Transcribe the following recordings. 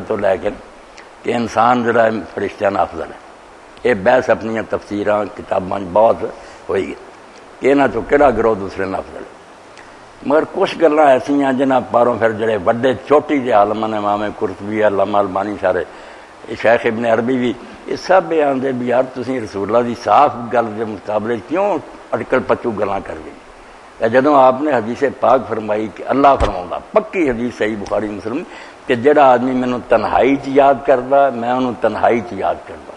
ਤੋਂ ਲੈ ਕੇ ਕਿ ਇਨਸਾਨ ਜਿਹੜਾ ਹੈ ਫਰਿਸ਼ਤਿਆਂ ਨਾਲ ਅਫਜ਼ਲ ਹੈ ਇਹ ਬਹਿਸ ਆਪਣੀਆਂ ਤਫਸੀਰਾਂ ਕਿਤਾਬਾਂ 'ਚ ਬਹੁਤ ਹੋਈ ਹੈ ਕਿ ਇਹਨਾਂ ਤੋਂ ਕਿਹੜਾ ਗਰੋਹ ਦੂਸਰੇ ਨਾਲ ਅਫਜ਼ਲ ਹੈ ਮਗਰ ਕੁਝ ਗੱਲਾਂ ਐਸੀਆਂ ਜਿਨ੍ਹਾਂ ਪਾਰੋਂ ਫਿਰ ਜਿਹੜੇ ਵੱਡੇ ਛੋਟੀ ਜਿਹੇ ਆਲਮਾਂ ਨੇ ਮਾਮੇ ਕੁਰਤਬੀ ਅਲਾਮਾ ਅਲਬਾਨੀ ਸਾਰੇ ਇਹ ਸ਼ੇਖ ਇਬਨ ਅਰਬੀ ਵੀ ਇਹ ਸਭ ਬਿਆਨ ਦੇ ਵੀ ਯਾਰ ਤੁਸੀਂ ਰਸੂਲullah ਦੀ ਸਾਫ਼ کہ جدو آپ نے حدیث پاک فرمائی کہ اللہ فرماؤں گا پکی حدیث صحیح بخاری مسلم کہ جڑا آدمی مینوں تنہائی چ یاد کرتا میں انہوں تنہائی چ یاد کرتا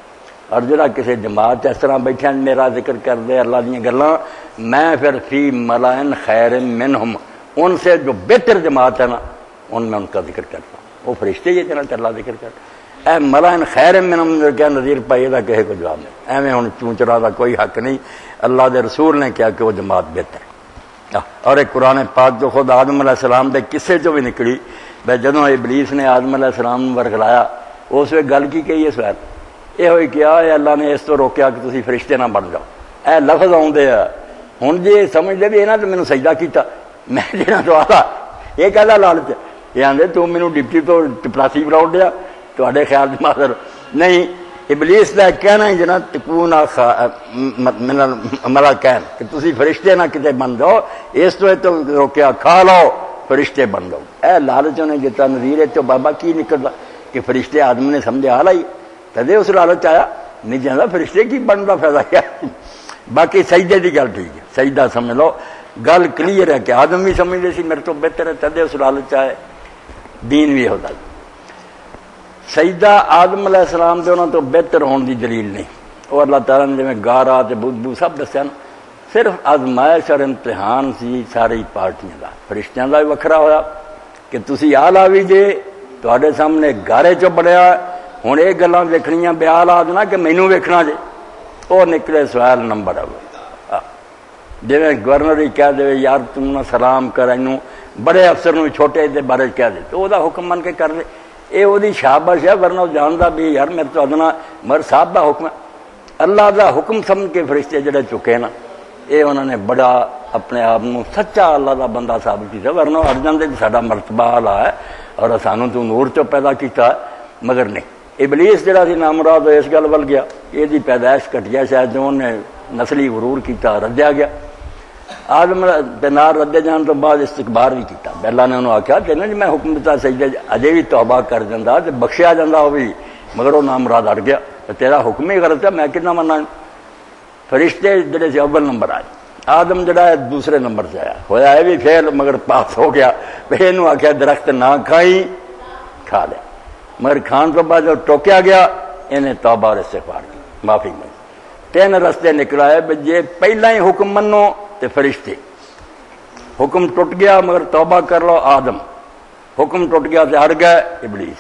اور جڑا کسی جماعت اس طرح بیٹھے میرا ذکر کر دے اللہ دیا گلاں، میں پھر فی ملائن خیر منہم، ان سے جو بہتر جماعت ہے نا، ان میں ان کا ذکر کرتا۔ وہ فرشتے یہ طرح اللہ ذکر کرتا۔ اے ملائن خیر منہم کیا نظیر پائی کہے کو جواب نہیں۔ ایویں ہوں چونچرا کا کوئی حق نہیں۔ اللہ دے رسول نے کیا کہ وہ جماعت بہتر ਔਰ ਇਹ ਕੁਰਾਨ ਪਾਕ ਜੋ ਖੁਦ ਆਦਮ ਅਲੈਹ ਸਲਾਮ ਦੇ ਕਿਸੇ ਚੋਂ ਵੀ ਨਿਕਲੀ ਬਈ ਜਦੋਂ ਇਬਲਿਸ ਨੇ ਆਦਮ ਅਲੈਹ ਸਲਾਮ ਨੂੰ ਵਰਗਲਾਇਆ, ਉਸ ਵੇ ਗੱਲ ਕੀ ਕਹੀ ਇਸ ਵਾਰ? ਇਹ ਹੋਈ ਕਿ ਆ ਅੱਲਾ ਨੇ ਇਸ ਤੋਂ ਰੋਕਿਆ ਕਿ ਤੁਸੀਂ ਫਰਿਸ਼ਤੇ ਨਾ ਬਣ ਜਾਓ। ਇਹ ਲਫ਼ਜ਼ ਆਉਂਦੇ ਆ। ਹੁਣ ਜੇ ਸਮਝਦੇ ਵੀ ਇਹਨਾਂ ਤੇ ਮੈਨੂੰ ਸਜਦਾ ਕੀਤਾ, ਮੈਂ ਜਿਹੜਾ ਦੁਆਲਾ ਇਹ ਕਹਦਾ ਲਾਲਚ ਇਹ ਆਂਦੇ, ਤੂੰ ਮੈਨੂੰ ਡਿਪਟੀ ਤੋਂ ਟਪਲਾਸੀ ਬਣਾਉਣ ਡਿਆ, ਤੁਹਾਡੇ ਖਿਆਲ ਦੇ ਮਾਦਰ। ਨਹੀਂ ਇਬਲੀਸ ਦਾ ਕਹਿਣਾ ਜਨਾ ਤਕੂਨਾ ਮਨ ਮਲਾਕਨ ਕਿ ਤੁਸੀਂ ਫਰਿਸ਼ਤੇ ਨਾ ਕਿਤੇ ਬਣ ਜਾਓ, ਇਸ ਤੋਂ ਇਹ ਤੋਂ ਰੋਕਿਆ, ਖਾ ਲਓ, ਫਰਿਸ਼ਤੇ ਬਣ ਜਾਓ। ਇਹ ਲਾਲਚ ਨੇ ਜਿੱਤਾ ਨਜ਼ੀਰ ਤੋਂ ਬਾਬਾ ਕੀ ਨਿਕਲਦਾ ਕਿ ਫਰਿਸ਼ਤੇ ਆਦਮ ਨੇ ਸਮਝਿਆ ਲਈ ਤਦੇ ਉਸ ਲਾਲਚ ਆਇਆ, ਨਹੀਂ ਜਾਂਦਾ ਫਰਿਸ਼ਤੇ ਕੀ ਬਣਦਾ ਫਾਇਦਾ ਕਿਆ ਬਾਕੀ ਸਜਦੇ ਦੀ ਗੱਲ ਠੀਕ ਹੈ, ਸਜਦਾ ਸਮਝ ਲਓ। ਗੱਲ ਕਲੀਅਰ ਹੈ ਕਿ ਆਦਮ ਵੀ ਸਮਝਦੇ ਸੀ, ਮੇਰੇ ਤੋਂ ਬਿਹਤਰ ਹੈ, ਤਦੇ ਉਸ ਲਾਲਚ ਆਏ ਦੀਨ ਵੀ ਹੁੰਦਾ ਸਜਦਾ ਆਦਮ ਅਲੈਹ ਸਲਾਮ ਦੇ ਉਹਨਾਂ ਤੋਂ ਬਿਹਤਰ ਹੋਣ ਦੀ ਦਲੀਲ ਨਹੀਂ। ਉਹ ਅੱਲਾਹ ਤਾਲਾ ਨੇ ਜਿਵੇਂ ਗਾਰਾ ਤੇ ਬੁੱਧੂ ਸਭ ਦੱਸਿਆ ਨਾ, ਸਿਰਫ ਅਜ਼ਮਾਇਸ਼ ਔਰ ਇਮਤਿਹਾਨ ਸੀ ਸਾਰੀ ਪਾਰਟੀਆਂ ਦਾ। ਫਰਿਸ਼ਤਿਆਂ ਦਾ ਵੀ ਵੱਖਰਾ ਹੋਇਆ ਕਿ ਤੁਸੀਂ ਆਲਾ ਵੀ ਜੇ, ਤੁਹਾਡੇ ਸਾਹਮਣੇ ਗਾਰੇ ਚੋਂ ਬੜਿਆ ਹੁਣ ਇਹ ਗੱਲਾਂ ਵੇਖਣੀਆਂ ਬਿਆਲ ਆਦਨਾ ਕਿ ਮੈਨੂੰ ਵੇਖਣਾ ਜੇ। ਉਹ ਨਿਕਲੇ ਸਵਾਲ ਨੰਬਰ ਆਵੇ ਜਿਵੇਂ ਗਵਰਨਰ ਹੀ ਕਹਿ ਦੇਵੇ, ਯਾਰ ਤੂੰ ਨਾ ਸਲਾਮ ਕਰ, ਇਹਨੂੰ ਬੜੇ ਅਫਸਰ ਨੂੰ ਛੋਟੇ ਦੇ ਬਾਰੇ ਕਹਿ ਦੇ। ਉਹਦਾ ਹੁਕਮ ਮੰਨ ਕੇ ਕਰ ਲੈ ਇਹ ਉਹਦੀ ਸ਼ਾਬਾਸ਼ ਹੈ, ਵਰਨਾ ਉਹ ਜਾਣਦਾ ਵੀ ਯਾਰ ਮੇਰੇ ਤੋਂ ਅਦਨਾ ਮਰ ਸਾਹਿਬ ਦਾ ਹੁਕਮ ਹੈ। ਅੱਲਾਹ ਦਾ ਹੁਕਮ ਸਮਝ ਕੇ ਫਰਿਸ਼ਤੇ ਜਿਹੜੇ ਚੁੱਕੇ ਨਾ, ਇਹ ਉਹਨਾਂ ਨੇ ਬੜਾ ਆਪਣੇ ਆਪ ਨੂੰ ਸੱਚਾ ਅੱਲਾ ਦਾ ਬੰਦਾ ਸਾਬਤ ਕੀਤਾ। ਵਰਨਾ ਅੜ ਜਾਂਦੇ ਸਾਡਾ ਮਰਤਬਾ ਆਲਾ ਹੈ ਔਰ ਸਾਨੂੰ ਤੂੰ ਨੂਰ ਚੋਂ ਪੈਦਾ ਕੀਤਾ ਮਗਰ ਨਹੀਂ। ਇਬਲੀਸ ਜਿਹੜਾ ਸੀ ਨਾਮਰਾਦ ਇਸ ਗੱਲ ਵੱਲ ਗਿਆ, ਇਹਦੀ ਪੈਦਾਇਸ਼ ਘਟਿਆ ਸ਼ਾਇਦ ਜੋ ਉਹਨੇ ਨਸਲੀ ਗਰੂਰ ਕੀਤਾ ਰੱਦਿਆ ਗਿਆ। ਆਦਮ ਦੇ ਨਾਲ ਰੱਦੇ ਜਾਣ ਤੋਂ ਬਾਅਦ ਇਸਤਕਬਾਰ ਵੀ ਕੀਤਾ। ਬੈਲਾ ਨੇ ਉਹਨੂੰ ਆਖਿਆ ਕਿ ਨਾ ਜੀ, ਮੈਂ ਹੁਕਮ ਦਿੱਤਾ ਸਜਦੇ ਅਜੇ ਵੀ ਤੌਬਾ ਕਰ ਜਾਂਦਾ ਤੇ ਬਖਸ਼ਿਆ ਜਾਂਦਾ ਉਹ ਵੀ, ਮਗਰ ਉਹ ਨਾਮ ਰਾਦ ਅੜ ਗਿਆ। ਤੇ ਤੇਰਾ ਹੁਕਮ ਹੀ ਗਲਤ ਹੈ, ਮੈਂ ਕਿੰਨਾ ਮੰਨਾਂ? ਫਰਿਸ਼ਤੇ ਜਿਹੜੇ ਸੀ, ਅਵਲ ਨੰਬਰ ਆਏ। ਆਦਮ ਜਿਹੜਾ ਹੈ, ਦੂਸਰੇ ਨੰਬਰ ਤੇ ਆਇਆ। ਹੋਇਆ ਇਹ ਵੀ ਫੇਲ, ਮਗਰ ਪਾਸ ਹੋ ਗਿਆ। ਵੀ ਇਹਨੂੰ ਆਖਿਆ, ਦਰਖਤ ਨਾ ਖਾਈ, ਖਾ ਲੈ। ਮਗਰ ਖਾਣ ਤੋਂ ਬਾਅਦ ਜਦੋਂ ਟੋਕਿਆ ਗਿਆ, ਇਹਨੇ ਤੌਬਾ ਔਰ ਪਾੜ ਕੀ ਮਾਫੀ ਮੰਗੀ। ਤਿੰਨ ਰਸਤੇ ਨਿਕਲਾਏ ਵੀ ਜੇ ਪਹਿਲਾਂ ਹੀ ਹੁਕਮ ਮੰਨੋ ਤੇ ਫਰਿਸ਼ਤੇ। ਹੁਕਮ ਟੁੱਟ ਗਿਆ, ਮਗਰ ਤੌਬਾ ਕਰ ਲਓ, ਆਦਮ। ਹੁਕਮ ਟੁੱਟ ਗਿਆ ਤੇ ਹਟ ਗਏ ਇਬਲੀਸ।